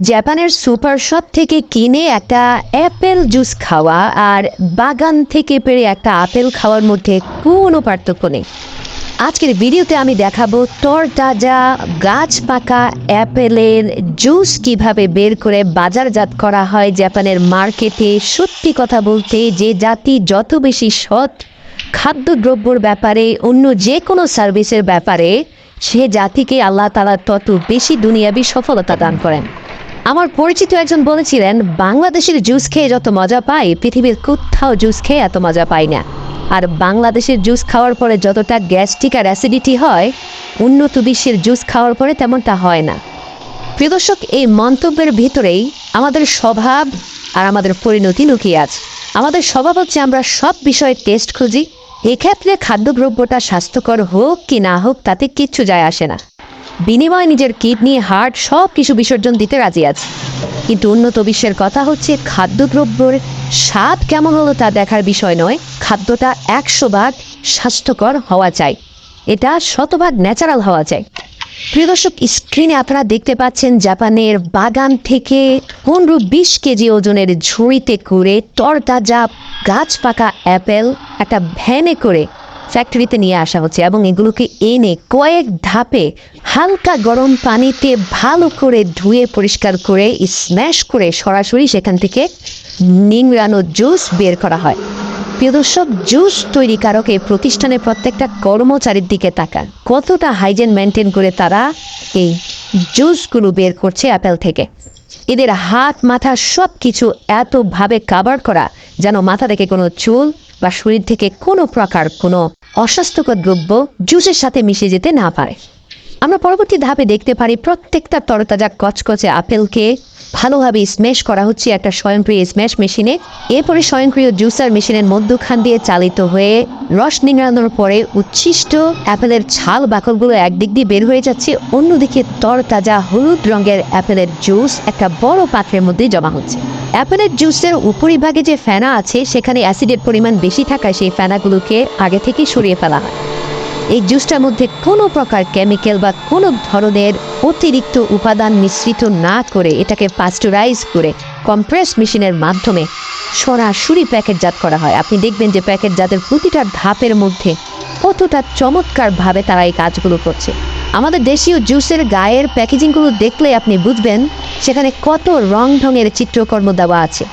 জাপানের super shop থেকে কিনে একটা অ্যাপেল জুস খাওয়া আর বাগান থেকে পেরে একটা আপেল খাওয়ার মধ্যে কোনো পার্থক্য নেই। আজকের ভিডিওতে আমি দেখাবো তরতাজা, গাছ পাকা অ্যাপেলের জুস কীভাবে বের করে বাজারজাত করা হয় জাপানের মার্কেটে। সত্যি কথা বলতে যে জাতি যত বেশি সৎ খাদ্যদ্রব্যর ব্যাপারে, অন্য যে কোনো সার্ভিসের ব্যাপারে, সে জাতিকে আল্লাহ তালা তত বেশি দুনিয়াবি সফলতা দান করেন। আমার পরিচিত একজন বলেছিলেন, বাংলাদেশের জুস খেয়ে যত মজা পাই, পৃথিবীর কোথাও জুস খেয়ে এত মজা পাই না। আর বাংলাদেশের জুস খাওয়ার পরে যতটা গ্যাস্ট্রিক আর অ্যাসিডিটি হয়, উন্নত বিশ্বের জুস খাওয়ার পরে তেমনটা হয় না। প্রিয় দর্শক, এই মন্তব্যের ভিতরেই আমাদের স্বভাব আর আমাদের পরিণতি লুকিয়ে আছে। আমাদের স্বভাব হচ্ছে আমরা সব বিষয়ে টেস্ট খুঁজি, এক্ষেত্রে খাদ্যদ্রব্যটা স্বাস্থ্যকর হোক কি না হোক, তাতে কিচ্ছু যায় আসে না। বিনিময়ে নিজের কিডনি, হার্ট সব কিছু বিসর্জন দিতে রাজি আছে। কিন্তু উন্নত বিশ্বের কথা হচ্ছে, খাদ্যদ্রব্যের স্বাদ কেমন হলো তা দেখার বিষয় নয়। খাদ্যটা একশো ভাগ স্বাস্থ্যকর হওয়া চাই। এটা শতভাগ ন্যাচারাল হওয়া চাই। প্রিয় দর্শক, স্ক্রিনে আপনারা দেখতে পাচ্ছেন জাপানের বাগান থেকে পনেরো বিশ কেজি ওজনের ঝুড়িতে করে তরতাজা গাছ পাকা অ্যাপেল, একটা ভ্যানে করে ফ্যাক্টরিতে নিয়ে আসা হচ্ছে এবং এগুলোকে এনে কয়েক ধাপে হালকা গরম পানিতে ভালো করে ধুয়ে, পরিষ্কার করে, স্ম্যাশ করে সরাসরি সেখান থেকে নিংড়ানো জুস বের করা হয়। প্রিয় দর্শক, জুস তৈরিকারক এই প্রতিষ্ঠানের প্রত্যেকটা কর্মচারীর দিকে তাকান। কতটা হাইজেন মেনটেন করে তারা এই জুসগুলো বের করছে অ্যাপেল থেকে। এদের হাত, মাথা সব কিছু এতভাবে কাভার করা যেন মাথা থেকে কোনো চুল বা শরীর থেকে কোনো প্রকার কোনো অস্বাস্থ্যকর দ্রব্য জুসের সাথে মিশে যেতে না পারে। আমরা পরবর্তী ধাপে দেখতে পারি প্রত্যেকটা তরতাজা কচকচে আপেলকে ভালোভাবে স্ম্যাশ করা হচ্ছে একটা স্বয়ংক্রিয় স্ম্যাশ মেশিনে এরপরে স্বয়ংক্রিয় জুসার মেশিনের মধ্যখান দিয়ে চালিত হয়ে রস নিংড়ানোর পরে উচ্ছিষ্ট অ্যাপেলের ছাল বাকলগুলো একদিক দিয়ে বের হয়ে যাচ্ছে। অন্যদিকে তরতাজা হলুদ রঙের অ্যাপেলের জুস একটা বড় পাত্রের মধ্যে জমা হচ্ছে। অ্যাপেলের জুসের উপরিভাগে যে ফেনা আছে, সেখানে অ্যাসিডের পরিমাণ বেশি থাকায় সেই ফেনাগুলোকে আগে থেকে সরিয়ে ফেলা হয়। এই জুসটার মধ্যে কোনো প্রকার কেমিক্যাল বা কোনো ধরনের অতিরিক্ত উপাদান মিশ্রিত না করে এটাকে পাস্টুরাইজ করে কম্প্রেস মেশিনের মাধ্যমে সরাসরি প্যাকেটজাত করা হয়। আপনি দেখবেন যে প্যাকেটজাতের প্রতিটা ধাপের মধ্যে কতটা চমৎকারভাবে তারা এই কাজগুলো করছে। আমাদের দেশীয় জুসের গায়ের প্যাকেজিংগুলো দেখলে আপনি বুঝবেন সেখানে কত রং ঢঙের চিত্রকর্ম দেওয়া আছে।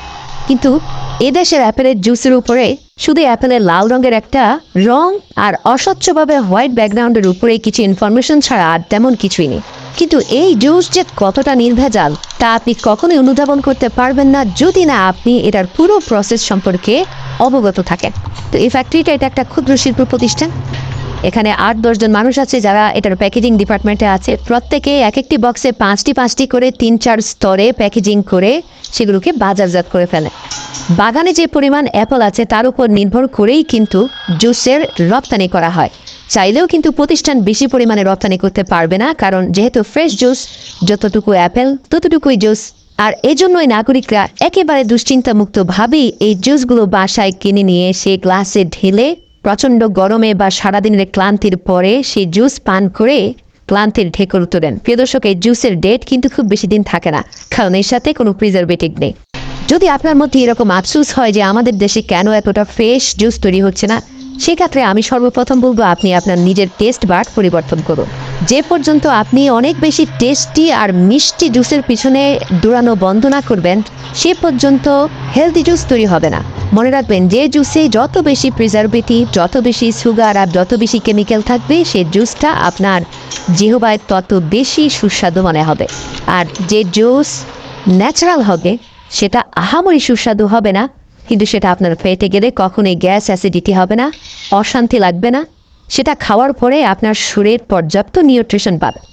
কিন্তু এদেশের অ্যাপেলের জুসের উপরে শুধু অ্যাপেলের লাল রঙের একটা রং আর অস্বচ্ছভাবে হোয়াইট ব্যাকগ্রাউন্ডের উপরে কিছু ইনফরমেশন ছাড়া আর তেমন কিছুই নেই। কিন্তু এই জুস যে কতটা নির্ভেজাল, তা আপনি কখনোই অনুধাবন করতে পারবেন না যদি না আপনি এটার পুরো প্রসেস সম্পর্কে অবগত থাকেন। তো এই ফ্যাক্টরিটা এটা একটা ক্ষুদ্র শিল্প প্রতিষ্ঠান। এখানে আট দশজন মানুষ আছে যারা এটার প্যাকেজিং ডিপার্টমেন্টে আছে। প্রত্যেকে এক একটি বক্সে পাঁচটি পাঁচটি করে তিন, চার স্তরে প্যাকেজিং করে সেগুলোকে বাজারজাত করে ফেলে। বাগানে যে পরিমাণ অ্যাপল আছে তার উপর নির্ভর করেই কিন্তু জুসের রপ্তানি করা হয়। চাইলেও কিন্তু প্রতিষ্ঠান বেশি পরিমাণে রপ্তানি করতে পারবে না, কারণ যেহেতু ফ্রেশ জুস যতটুকু অ্যাপেল ততটুকুই জুস আর এজন্যই নাগরিকরা একেবারে দুশ্চিন্তামুক্তভাবেই এই জুসগুলো বাসায় কিনে নিয়ে সে গ্লাসে ঢেলে প্রচণ্ড গরমে বা সারাদিনের ক্লান্তির পরে সেই জুস পান করে ক্লান্তির ঢেকর তোলেন। প্রিয় দর্শক, এই জুসের ডেট কিন্তু খুব বেশি দিন থাকে না, কারণ এর সাথে কোনো প্রিজারভেটিভ নেই। যদি আপনার মধ্যে এরকম আফসুস হয় যে আমাদের দেশে কেন এতটা ফ্রেশ জুস তৈরি হচ্ছে না, সেক্ষেত্রে আমি সর্বপ্রথম বলব আপনি আপনার নিজের টেস্ট বার্ড পরিবর্তন করুন। যে পর্যন্ত আপনি অনেক বেশি টেস্টি আর মিষ্টি জুসের পিছনে দৌড়ানো বন্ধ না করবেন, সে পর্যন্ত হেলদি জুস তৈরি হবে না। মনে রাখবেন, যে জুসে যত বেশি প্রিজারভেটিভ যত বেশি সুগার আর যত বেশি কেমিক্যাল থাকবে সেই জুসটা আপনার জিহবায় তত বেশি সুস্বাদু মনে হবে। আর যে জুস ন্যাচারাল হবে, সেটা আহামরি সুস্বাদু হবে না। কিন্তু সেটা আপনার পেটে গেলে কখনোই গ্যাস অ্যাসিডিটি হবে না, অশান্তি লাগবে না। সেটা খাওয়ার পরে আপনার শরীর পর্যাপ্ত নিউট্রিশন পাবে।